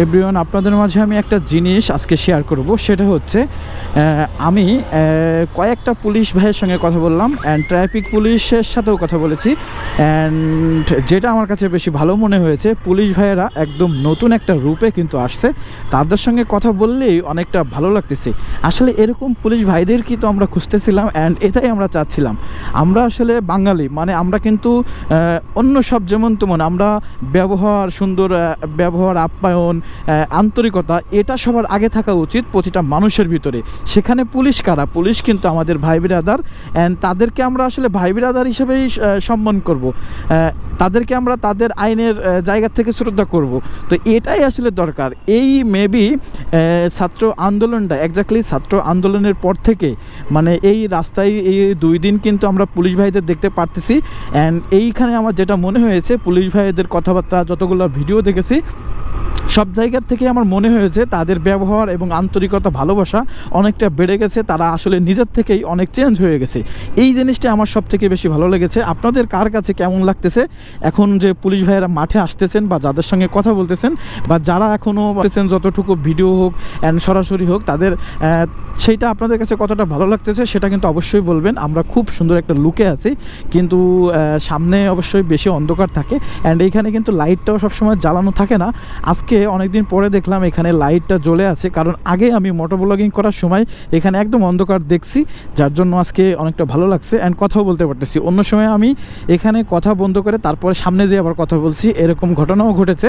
Everyone আপনাদের মাঝে আমি একটা জিনিস আজকে শেয়ার করব। সেটা হচ্ছে আমি কয়েকটা পুলিশ ভাইয়ের সঙ্গে কথা বললাম অ্যান্ড ট্রাফিক পুলিশের সাথেও কথা বলেছি অ্যান্ড যেটা আমার কাছে বেশি ভালো মনে হয়েছে, পুলিশ ভাইয়েরা একদম নতুন একটা রূপে কিন্তু আসছে। তাদের সঙ্গে কথা বললেই অনেকটা ভালো লাগতেছে। আসলে এরকম পুলিশ ভাইদের কি তো আমরা খুঁজতেছিলাম অ্যান্ড এটাই আমরা চাচ্ছিলাম। আমরা আসলে বাঙালি মানে আমরা কিন্তু অন্য সব যেমন তেমন, আমরা ব্যবহার, সুন্দর ব্যবহার, আপ্যায়ন আন্তরিকতা, এটা সবার আগে থাকা উচিত প্রতিটা মানুষের ভিতরে। সেখানে পুলিশ কারা? পুলিশ কিন্তু আমাদের ভাই বিরাদার অ্যান্ড তাদেরকে আমরা আসলে ভাই বিরাদার হিসেবেই সম্মান করব। তাদেরকে আমরা তাদের আইনের জায়গা থেকে শ্রদ্ধা করব। তো এটাই আসলে দরকার। এই মেবি ছাত্র আন্দোলনটা একজাক্টলি ছাত্র আন্দোলনের পর থেকে মানে এই রাস্তায় এই দুই দিন কিন্তু আমরা পুলিশ ভাইদের দেখতে পারতেছি অ্যান্ড এইখানে আমার যেটা মনে হয়েছে, পুলিশ ভাইদের কথাবার্তা, যতগুলো ভিডিও দেখেছি সব জায়গার থেকে আমার মনে হয়েছে তাদের ব্যবহার এবং আন্তরিকতা, ভালোবাসা অনেকটা বেড়ে গেছে, তারা আসলে নিজের থেকেই অনেক চেঞ্জ হয়ে গেছে। এই জিনিসটা আমার সব থেকে বেশি ভালো লেগেছে। আপনাদের কার কাছে কেমন লাগতেছে? এখন যে পুলিশ ভাইয়েরা মাঠে আসতেছেন বা যাদের সঙ্গে কথা বলতেছেন বা যারা এখনও বলতেছেন যতটুকু ভিডিও হোক অ্যান্ড সরাসরি হোক, তাদের সেইটা আপনাদের কাছে কতটা ভালো লাগতেছে সেটা কিন্তু অবশ্যই বলবেন। আমরা খুব সুন্দর একটা লুকে আছি, কিন্তু সামনে অবশ্যই বেশি অন্ধকার থাকে। অ্যান্ড এইখানে কিন্তু লাইটটাও সবসময় জ্বালানো থাকে না। আজকে অনেকদিন পরে দেখলাম এখানে লাইটটা জ্বলে আছে। কারণ আগে আমি মোটর ব্লগিং করার সময় এখানে একদম অন্ধকার দেখছি, যার জন্য আজকে অনেকটা ভালো লাগছে অ্যান্ড কথাও বলতে পারতেছি। অন্য সময় আমি এখানে কথা বন্ধ করে তারপরে সামনে যেয়ে আবার কথা বলছি, এরকম ঘটনাও ঘটেছে।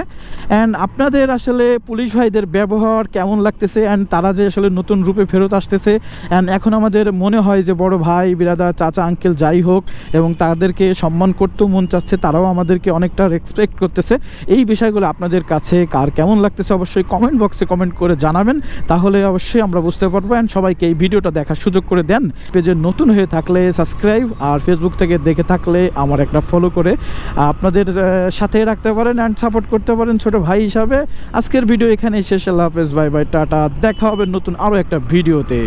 অ্যান্ড আপনাদের আসলে পুলিশ ভাইদের ব্যবহার কেমন লাগতেছে অ্যান্ড তারা যে আসলে নতুন রূপে ফেরত আসতেছে অ্যান্ড এখন আমাদের মনে হয় যে বড় ভাই বিরাদা চাচা আঙ্কেল যাই হোক এবং তাদেরকে সম্মান করতেও মন চাচ্ছে, তারাও আমাদেরকে অনেকটা রেসপেক্ট করতেছে। এই বিষয়গুলো আপনাদের কাছে কার কেমন লাগতেছে অবশ্যই কমেন্ট বক্সে কমেন্ট করে জানাবেন। তাহলে অবশ্যই আমরা বুঝতে পারব অ্যান্ড সবাইকে এই ভিডিওটা দেখার সুযোগ করে দেন। পেজে নতুন হয়ে থাকলে সাবস্ক্রাইব আর ফেসবুক থেকে দেখে থাকলে আমার একটা ফলো করে আপনাদের সাথে রাখতে পারেন অ্যান্ড সাপোর্ট করতে পারেন ছোট ভাই হিসাবে। আজকের ভিডিও এখানেই শেষ। আল্লাহ হাফেজ বাই বাই টাটা। দেখা হবে নতুন আরও একটা ভিডিওতে।